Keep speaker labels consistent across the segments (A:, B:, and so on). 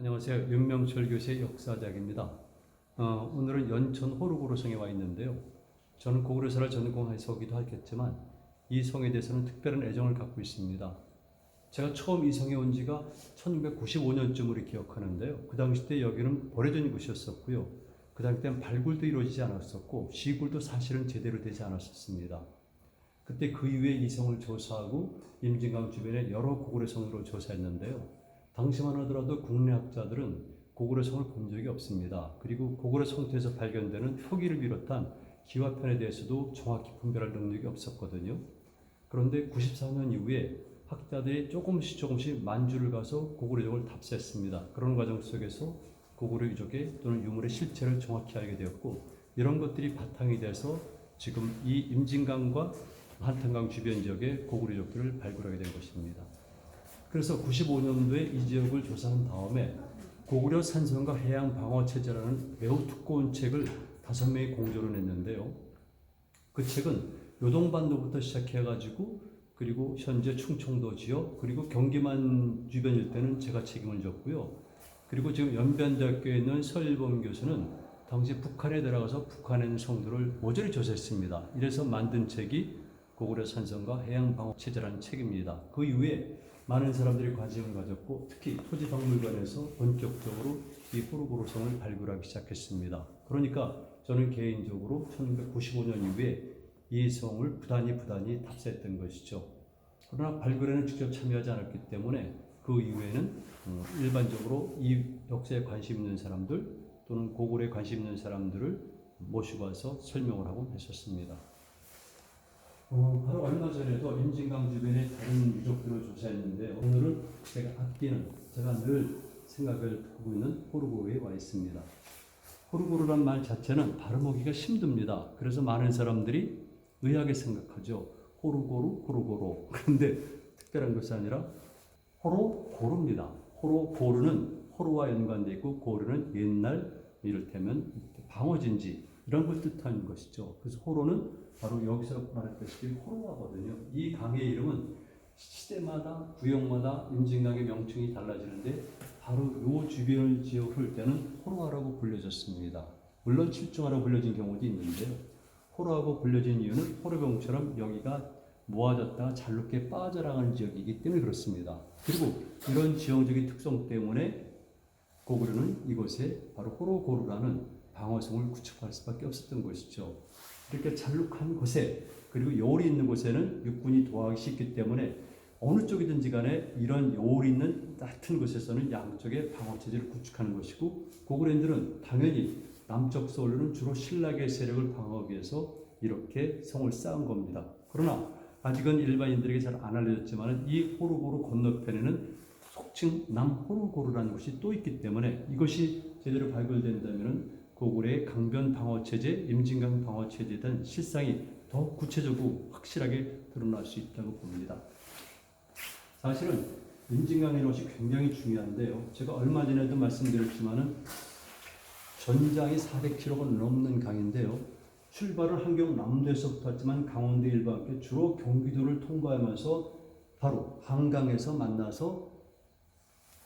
A: 안녕하세요. 윤명철 교수의 역사작입니다. 어, 오늘은 연천 호르고로성에 와 있는데요. 저는 고구려사를 전공해서기도 하겠지만 이 성에 대해서는 특별한 애정을 갖고 있습니다. 제가 처음 이 성에 온 지가 1995년쯤으로 기억하는데요. 그 당시 때 여기는 버려진 곳이었었고요. 그 당시 때는 발굴도 이루어지지 않았었고 시굴도 사실은 제대로 되지 않았었습니다. 그때 그 이후에 이 성을 조사하고 임진강 주변의 여러 고구려 성으로 조사했는데요. 당시만 하더라도 국내 학자들은 고구려 성을 본 적이 없습니다. 그리고 고구려 성토에서 발견되는 표기를 비롯한 기와편에 대해서도 정확히 분별할 능력이 없었거든요. 그런데 94년 이후에 학자들이 조금씩 조금씩 만주를 가서 고구려족을 답사했습니다. 그런 과정 속에서 고구려 유족의 또는 유물의 실체를 정확히 알게 되었고 이런 것들이 바탕이 돼서 지금 이 임진강과 한탄강 주변 지역의 고구려족들을 발굴하게 된 것입니다. 그래서 95년도에 이 지역을 조사한 다음에 고구려 산성과 해양 방어 체제라는 매우 두꺼운 책을 다섯 명이 공조를 냈는데요. 그 책은 요동반도부터 시작해가지고 그리고 현재 충청도 지역 그리고 경기만 주변 일대는 제가 책임을 졌고요. 그리고 지금 연변대학교에 있는 서일범 교수는 당시 북한에 들어가서 있는 성들을 모조리 조사했습니다. 이래서 만든 책이 고구려 산성과 해양 방어 체제라는 책입니다. 그 이후에 많은 사람들이 관심을 가졌고 특히 토지박물관에서 본격적으로 이 호르고로성을 발굴하기 시작했습니다. 그러니까 저는 개인적으로 1995년 이후에 이 성을 부단히 부단히 탑재했던 것이죠. 그러나 발굴에는 직접 참여하지 않았기 때문에 그 이후에는 어, 일반적으로 이 역사에 관심 있는 사람들 또는 고구려에 관심 있는 사람들을 모시고 와서 설명을 하고 했었습니다. 어, 바로 얼마 전에도 임진강 주변의 다른 유적들을 조사했는데 오늘은 제가 아끼는 제가 늘 생각을 하고 있는 호르고에 와 있습니다. 호르고르란 말 자체는 발음하기가 힘듭니다. 그래서 많은 사람들이 의아하게 생각하죠. 호르고루, 호르고로. 그런데 특별한 것이 아니라 호로 고르입니다. 호로 고르는 호로와 연관되어 있고 고르는 옛날 이를테면 방어진지 이런 걸 뜻하는 것이죠. 그래서 호로는 바로 여기서 말했듯이 호로하거든요. 이 강의 이름은 시대마다 구역마다 임진강의 명칭이 달라지는데 바로 요 주변을 지역 흐를 때는 호로하라고 불려졌습니다. 물론 칠중하라고 불려진 경우도 있는데요. 호로하고 불려진 이유는 호로병처럼 여기가 모아졌다가 잘록게 빠져나가는 지역이기 때문에 그렇습니다. 그리고 이런 지형적인 특성 때문에 고구려는 이곳에 바로 호로고루라는 방어성을 구축할 수밖에 없었던 것이죠. 이렇게 잘록한 곳에 그리고 요울이 있는 곳에는 육군이 도하기 쉽기 때문에 어느 쪽이든지 간에 이런 요울이 있는 낮은 곳에서는 양쪽에 방어 체제를 구축하는 것이고 고구려인들은 당연히 남쪽 서울로는 주로 신라의 세력을 방어하기 위해서 이렇게 성을 쌓은 겁니다. 그러나 아직은 일반인들에게 잘 안 알려졌지만 이 호르고르 건너편에는 속칭 남호르고르라는 곳이 또 있기 때문에 이것이 제대로 발굴된다면 고구려의 강변 방어 체제, 임진강 방어 체제에 대한 실상이 더 구체적으로 확실하게 드러날 수 있다고 봅니다. 사실은 임진강의 것이 굉장히 중요한데요. 제가 얼마 전에도 말씀드렸지만은 전장이 400km가 넘는 강인데요. 출발은 한경 남도에서부터 했지만 강원도 함께 주로 경기도를 통과하면서 바로 한강에서 만나서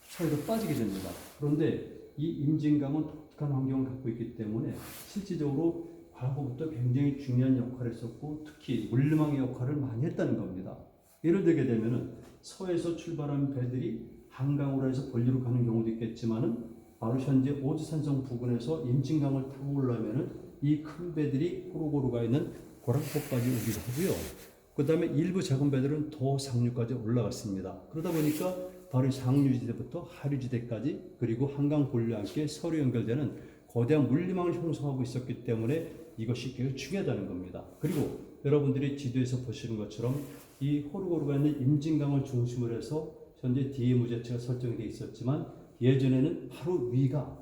A: 서해로 빠지게 됩니다. 그런데 이 임진강은 독특한 환경을 갖고 있기 때문에 실질적으로 과거부터 굉장히 중요한 역할을 했었고 특히 물리망의 역할을 많이 했다는 겁니다. 예를 들게 되면은 서에서 출발한 배들이 한강으로 해서 본류로 가는 경우도 있겠지만은 바로 현재 오지산성 부근에서 임진강을 타고 올라오면은 이 큰 배들이 호로고루 가 있는 고락포까지 오기도 하고요. 그 다음에 일부 작은 배들은 더 상류까지 올라갔습니다. 그러다 보니까 바로 상류지대부터 하류지대까지 그리고 한강 본류와 함께 서로 연결되는 거대한 물리망을 형성하고 있었기 때문에 이것이 매우 중요하다는 겁니다. 그리고 여러분들이 지도에서 보시는 것처럼 이 호르고르가 있는 임진강을 중심으로 해서 현재 뒤에 무제체가 설정이 되어 있었지만 예전에는 바로 위가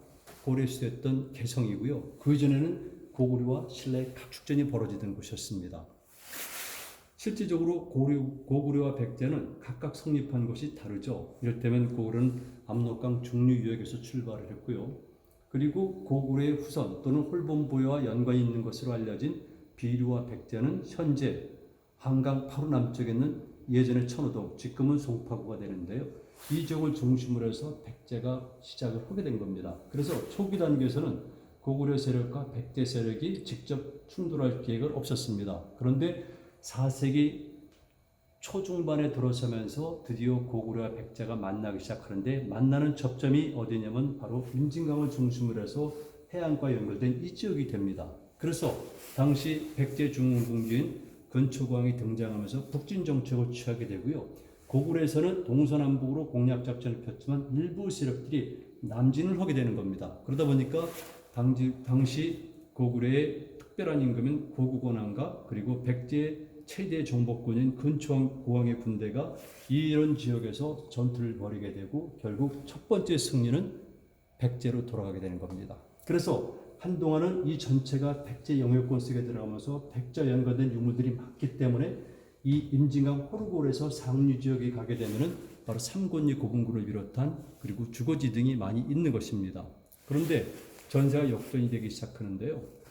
A: 고려 시대였던 개성이고요. 그 전에는 고구려와 신라의 각축전이 벌어지던 곳이었습니다. 실질적으로 고려, 고구려와 백제는 각각 성립한 것이 다르죠. 이를테면 고구려는 압록강 중류 유역에서 출발을 했고요. 그리고 고구려의 후손 또는 홀본보여와 연관이 있는 것으로 알려진 비류와 백제는 현재 한강 바로 남쪽에 있는 예전에 천호동, 지금은 송파구가 되는데요. 이 지역을 중심으로 해서 백제가 시작을 하게 된 겁니다. 그래서 초기 단계에서는 고구려 세력과 백제 세력이 직접 충돌할 계획은 없었습니다. 그런데 4세기 초중반에 들어서면서 드디어 고구려와 백제가 만나기 시작하는데 만나는 접점이 어디냐면 바로 임진강을 중심으로 해서 해안과 연결된 이 지역이 됩니다. 그래서 당시 백제 중흥공주인 근초광이 등장하면서 북진 정책을 취하게 되고요. 고구려에서는 동서남북으로 공략 작전을 폈지만 일부 세력들이 남진을 하게 되는 겁니다. 그러다 보니까 당시, 당시 고구려의 특별한 임금인 고구곤왕과 그리고 백제 최대 정복군인 근초왕의 군대가 이런 지역에서 전투를 벌이게 되고 결국 첫 번째 승리는 백제로 돌아가게 되는 겁니다. 그래서 한동안은 이 전체가 백제 영역권 속에 들어가면서 백제 연관된 유물들이 많기 때문에 이 임진강 호르골에서 상류 지역에 가게 되면은 바로 삼권리 고분구를 비롯한 그리고 주거지 등이 많이 있는 것입니다. 그런데 전세가 역전이 되기 시작하는데요.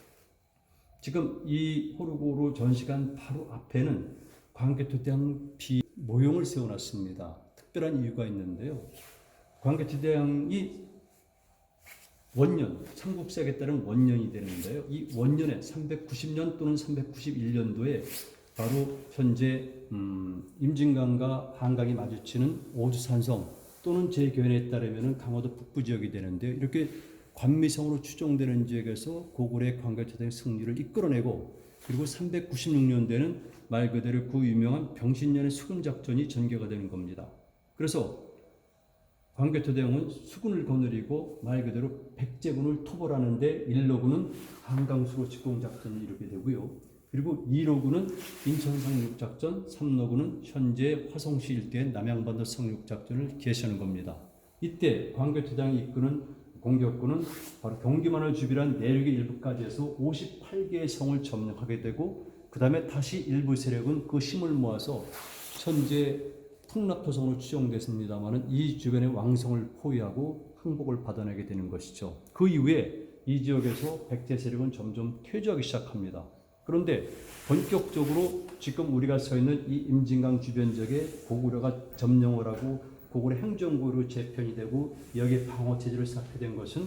A: 지금 이 호르고로 전시관 바로 앞에는 광개토대왕 비 모형을 세워놨습니다. 특별한 이유가 있는데요. 광개토대왕이 원년, 삼국사에 따른 원년이 되는데요. 이 원년에 390년 또는 391년도에 바로 현재 음, 임진강과 한강이 마주치는 오주산성 또는 제 견해에 따르면 강화도 북부 지역이 되는데요. 이렇게 관미성으로 추정되는 지역에서 고구려의 광개토대의 승리를 이끌어내고 그리고 396년대는 말 그대로 그 유명한 병신년의 수군 작전이 전개가 되는 겁니다. 그래서 광개토대왕은 수군을 거느리고 말 그대로 백제군을 토벌하는데 1로군은 한강수로 직공작전을 이루게 되고요. 그리고 2로군은 인천 상륙작전, 3로군은 현재 화성시 일대의 남양반도 상륙작전을 개시하는 겁니다. 이때 광개토대왕이 이끄는 공격군은 바로 경기만을 주비한 내륙의 일부까지 해서 58개의 성을 점령하게 되고 그 다음에 다시 일부 세력은 그 힘을 모아서 현재 풍납토성으로 추정됐습니다만은 이 주변의 왕성을 포위하고 항복을 받아내게 되는 것이죠. 그 이후에 이 지역에서 백제 세력은 점점 퇴조하기 시작합니다. 그런데 본격적으로 지금 우리가 서 있는 이 임진강 주변 지역에 고구려가 점령을 하고 고구려 행정구로 재편이 되고 여기에 방어 체제를 쌓게 된 것은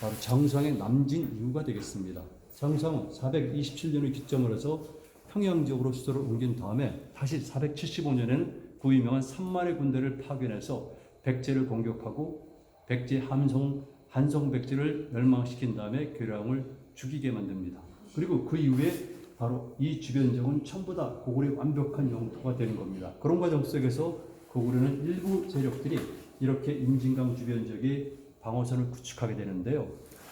A: 바로 정상의 남진 이후가 되겠습니다. 정상은 427년을 기점으로 해서 평양 지역으로 수도를 옮긴 다음에 다시 475년에는 그 유명한 3만의 군대를 파견해서 백제를 공격하고 백제 함성 한성 백제를 멸망시킨 다음에 괴량을 죽이게 만듭니다. 그리고 그 이후에 바로 이 주변 지역은 전부 다 고구려의 완벽한 영토가 되는 겁니다. 그런 과정 속에서 고구려는 일부 세력들이 이렇게 임진강 주변 지역에 방어선을 구축하게 되는데요.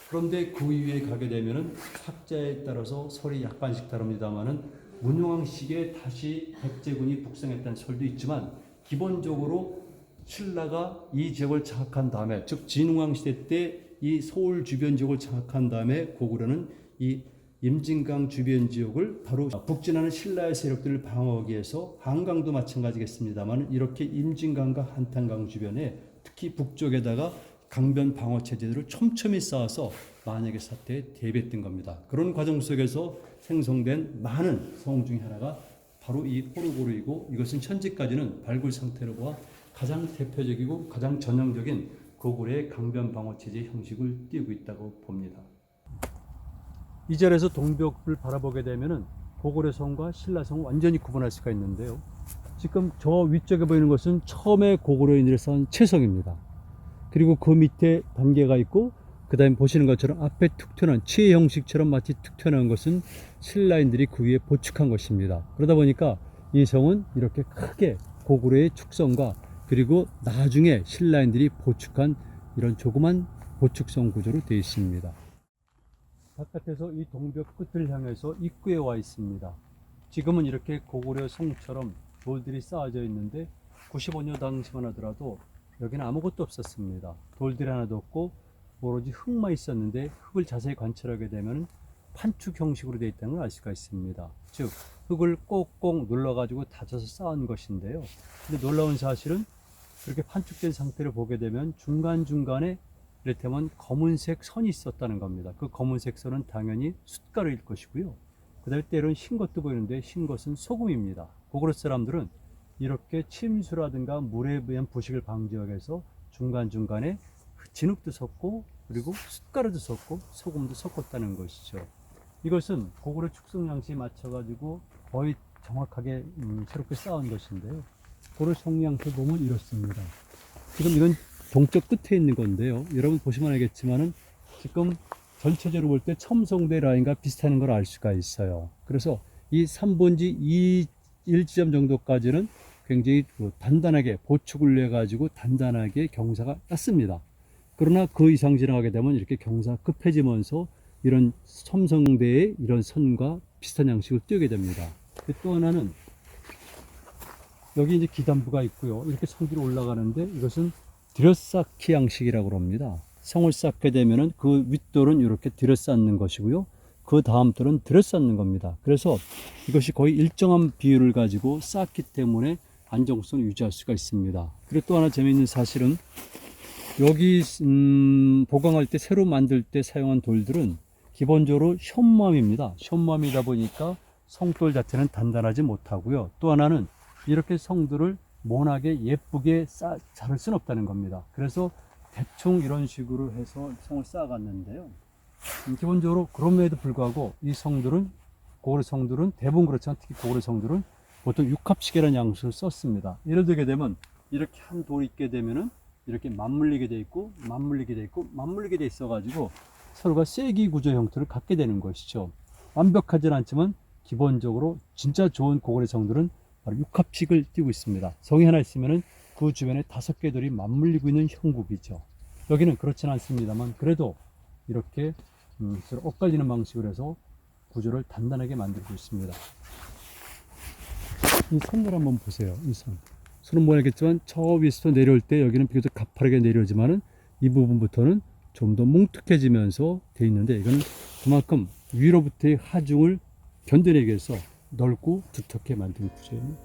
A: 그런데 그 이후에 가게 되면은 학자에 따라서 설이 약간씩 다릅니다만은 문용왕 시기에 다시 백제군이 북상했다는 설도 있지만 기본적으로 신라가 이 지역을 장악한 다음에 즉 진흥왕 시대 때 이 서울 주변 지역을 장악한 다음에 고구려는 이 임진강 주변 지역을 바로 북진하는 신라의 세력들을 방어하기 위해서 한강도 마찬가지겠습니다만 이렇게 임진강과 한탄강 주변에 특히 북쪽에다가 강변 방어 체제들을 촘촘히 쌓아서 만약의 사태에 대비했던 겁니다. 그런 과정 속에서 생성된 많은 성 중에 하나가 바로 이 호르고르이고 이것은 현재까지는 발굴 상태로 봐 가장 대표적이고 가장 전형적인 고구려의 강변 방어 체제 형식을 띄우고 있다고 봅니다. 이 자리에서 동벽을 바라보게 되면은 고구려성과 신라성 완전히 구분할 수가 있는데요. 지금 저 위쪽에 보이는 것은 처음에 고구려 인들이 쌓은 채성입니다. 그리고 그 밑에 단계가 있고 그 다음에 보시는 것처럼 앞에 툭 튀어나온 치의 형식처럼 마치 툭 튀어나온 것은 신라인들이 그 위에 보축한 것입니다. 그러다 보니까 이 성은 이렇게 크게 고구려의 축성과 그리고 나중에 신라인들이 보축한 이런 조그만 보축성 구조로 되어 있습니다. 바깥에서 이 동벽 끝을 향해서 입구에 와 있습니다. 지금은 이렇게 고구려 성처럼 돌들이 쌓아져 있는데 95년 당시만 하더라도 여기는 아무것도 없었습니다. 돌들이 하나도 없고 오로지 흙만 있었는데 흙을 자세히 관찰하게 되면 판축 형식으로 되어 있다는 걸 알 수가 있습니다. 즉 흙을 꼭꼭 눌러가지고 다져서 쌓은 것인데요. 근데 놀라운 사실은 그렇게 판축된 상태를 보게 되면 중간중간에 이를테면 검은색 선이 있었다는 겁니다. 그 검은색 선은 당연히 숫가루일 것이고요. 그 다음에 때로는 흰 것도 보이는데 흰 것은 소금입니다. 고구려 사람들은 이렇게 침수라든가 물에 의한 부식을 방지하기 위해서 중간중간에 진흙도 섞고 그리고 숟가루도 섞고 소금도 섞었다는 것이죠. 이것은 고구려 축성 양식에 맞춰가지고 거의 정확하게 음, 새롭게 쌓은 것인데요. 고구려 성양식 보면 이렇습니다. 지금 이건 동쪽 끝에 있는 건데요. 여러분 보시면 알겠지만은 지금 전체적으로 볼 때 첨성대 라인과 비슷한 걸 알 수가 있어요. 그래서 이 3번지 2, 1지점 정도까지는 굉장히 그 단단하게 보축을 내 가지고 단단하게 경사가 땄습니다. 그러나 그 이상 지나가게 되면 이렇게 경사가 급해지면서 이런 첨성대의 이런 선과 비슷한 양식을 띄게 됩니다. 또 하나는 여기 이제 기단부가 있고요. 이렇게 성 위로 올라가는데 이것은 들여쌓기 양식이라고 합니다. 성을 쌓게 되면은 그 윗돌은 이렇게 들여쌓는 것이고요. 그 다음 돌은 들여쌓는 겁니다. 그래서 이것이 거의 일정한 비율을 가지고 쌓기 때문에 안정성을 유지할 수가 있습니다. 그리고 또 하나 재미있는 사실은 여기 음, 보강할 때 새로 만들 때 사용한 돌들은 기본적으로 현무암입니다. 현무암이다 보니까 성돌 자체는 단단하지 못하고요. 또 하나는 이렇게 성들을 모나게 예쁘게 쌓, 자를 수는 없다는 겁니다. 그래서 대충 이런 식으로 해서 성을 쌓아갔는데요. 음, 기본적으로 그럼에도 불구하고 이 성들은 고구려 성들은 대부분 그렇지만 특히 고구려 성들은 보통 육합식이라는 양식을 썼습니다. 예를 들게 되면 이렇게 한 돌이 있게 되면은 이렇게 맞물리게 돼 있고 맞물리게 돼 있고 맞물리게 돼 있어 가지고 서로가 쐐기 구조 형태를 갖게 되는 것이죠. 완벽하진 않지만 기본적으로 진짜 좋은 고구려 성들은 바로 육합식을 띄고 있습니다. 성이 하나 있으면은 그 주변에 다섯 개 돌이 맞물리고 있는 형국이죠. 여기는 그렇지는 않습니다만 그래도 이렇게 음, 서로 엇갈리는 방식으로 해서 구조를 단단하게 만들고 있습니다. 이 선을 한번 보세요. 이 선. 선은 뭐 알겠지만 저 위에서 내려올 때 여기는 비교적 가파르게 내려오지만은 이 부분부터는 좀 더 뭉툭해지면서 돼 있는데 이거는 그만큼 위로부터의 하중을 견뎌내기 위해서 넓고 두텁게 만든 구조입니다.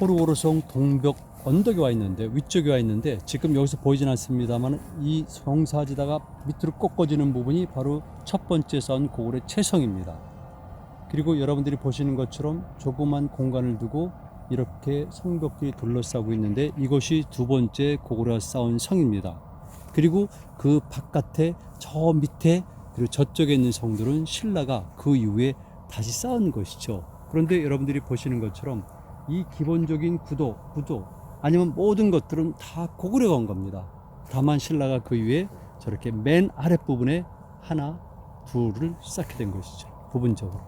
A: 코르오르성 동벽 언덕에 와 있는데 위쪽에 와 있는데 지금 여기서 보이진 않습니다만 이 성사지다가 밑으로 꺾어지는 부분이 바로 첫 번째 쌓은 고구려 채성입니다. 그리고 여러분들이 보시는 것처럼 조그만 공간을 두고 이렇게 성벽들이 둘러싸고 있는데 이것이 두 번째 고구려 쌓은 성입니다. 그리고 그 바깥에 저 밑에 그리고 저쪽에 있는 성들은 신라가 그 이후에 다시 쌓은 것이죠. 그런데 여러분들이 보시는 것처럼 이 기본적인 구도, 구도 아니면 모든 것들은 다 고구려가 온 겁니다. 다만 신라가 그 위에 저렇게 맨 아랫부분에 하나, 둘을 쌓게 된 것이죠. 부분적으로.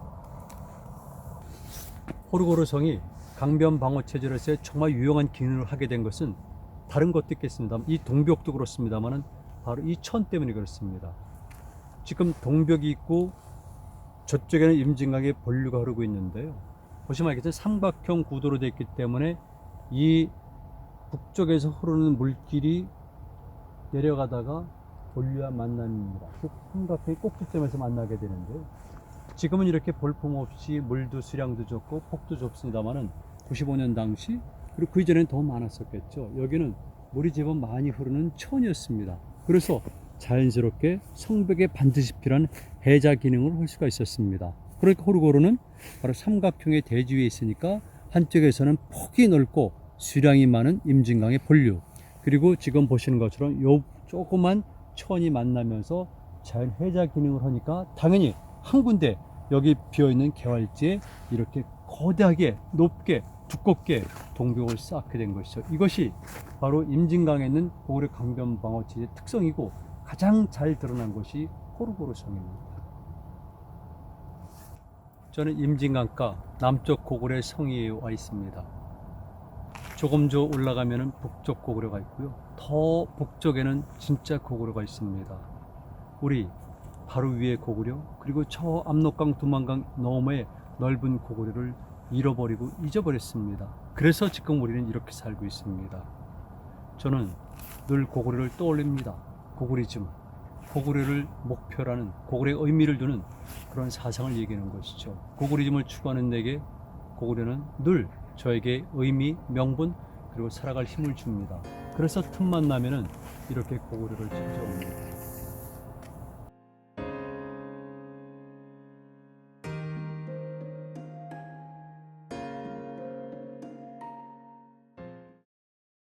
A: 호르고르 성이 강변 방어 체제로서의 정말 유용한 기능을 하게 된 것은 다른 것도 있겠습니다. 이 동벽도 그렇습니다만은 바로 이 천 때문에 그렇습니다. 지금 동벽이 있고 저쪽에는 임진강의 본류가 흐르고 있는데요. 보시면 알겠죠? 삼각형 구도로 되어 있기 때문에 이 북쪽에서 흐르는 물길이 내려가다가 본류와 만납니다. 즉 삼각형의 꼭지점에서 만나게 되는데요. 지금은 이렇게 볼품 없이 물도 수량도 적고 폭도 좁습니다만은 95년 당시 그리고 그 이전엔 더 많았었겠죠. 여기는 물이 제법 많이 흐르는 천이었습니다. 그래서 자연스럽게 성벽에 반드시 필요한 해자 기능을 할 수가 있었습니다. 그러니까 호르고르는 바로 삼각형의 대지 위에 있으니까 한쪽에서는 폭이 넓고 수량이 많은 임진강의 본류 그리고 지금 보시는 것처럼 요 조그만 천이 만나면서 자연 해자 기능을 하니까 당연히 한 군데 여기 비어 있는 개활지에 이렇게 거대하게 높게 두껍게 동벽을 쌓게 된 것이죠. 이것이 바로 임진강에 있는 고구려 강변 방어지의 특성이고 가장 잘 드러난 것이 호르고르 성입니다. 저는 임진강가 남쪽 고구려 성위에 와 있습니다. 조금 더 올라가면 북쪽 고구려가 있고요. 더 북쪽에는 진짜 고구려가 있습니다. 우리 바로 위에 고구려 그리고 저 압록강 두만강 너머의 넓은 고구려를 잃어버리고 잊어버렸습니다. 그래서 지금 우리는 이렇게 살고 있습니다. 저는 늘 고구려를 떠올립니다. 고구리즘, 고구려를 목표라는 고구려의 의미를 두는 그런 사상을 얘기하는 것이죠. 고구리즘을 추구하는 내게 고구려는 늘 저에게 의미, 명분 그리고 살아갈 힘을 줍니다. 그래서 틈만 나면은 이렇게 고구려를 찾아옵니다.